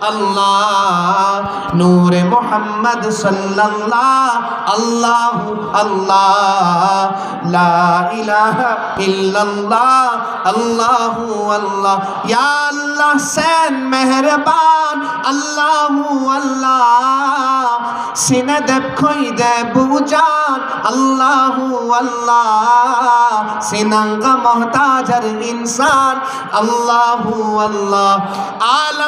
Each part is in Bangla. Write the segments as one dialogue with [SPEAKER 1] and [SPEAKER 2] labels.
[SPEAKER 1] আল্লাহ, নূরে মোহাম্মদ সাল্লাল্লাহ, আল্লাহ আল্লাহ, লা ইলাহা ইল্লাল্লাহ, আল্লাহু আল্লাহ। ইয়া আল্লাহ, সেন মেহরবান, আল্লাহু আল্লাহ। সিনে দেব, খই দে বুজান আল্লাহু আল্লাহ। সিনাঙ্গা, মহতাজর ইনসান, আল্লাহু আল্লাহ। আলম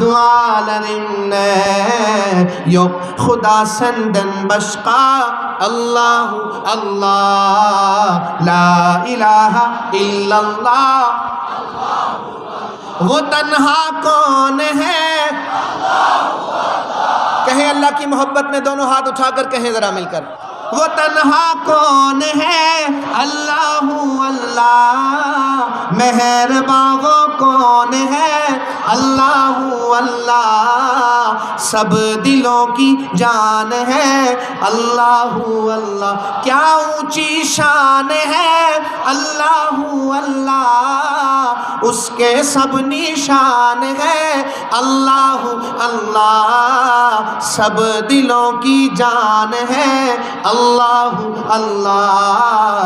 [SPEAKER 1] دعالن یو خدا سندن بشقا. اللہ اللہ. لا الہ الا اللہ. وہ تنہا کون ہے؟ کہیں اللہ کی محبت میں دونوں ہاتھ اٹھا کر کہیں ذرا مل کر. وہ تنہا کون ہے؟ اللہ ہوں اللہ. مہربا وہ کون ہے؟ अल्लाह अल्लाह, सब दिलों की जान है। अल्लाह अल्लाह, क्या ऊँची शान है? अल्लाह अल्लाह, उसके सब निशान है। अल्लाह अल्लाह, सब दिलों की जान है। अल्लाह अल्लाह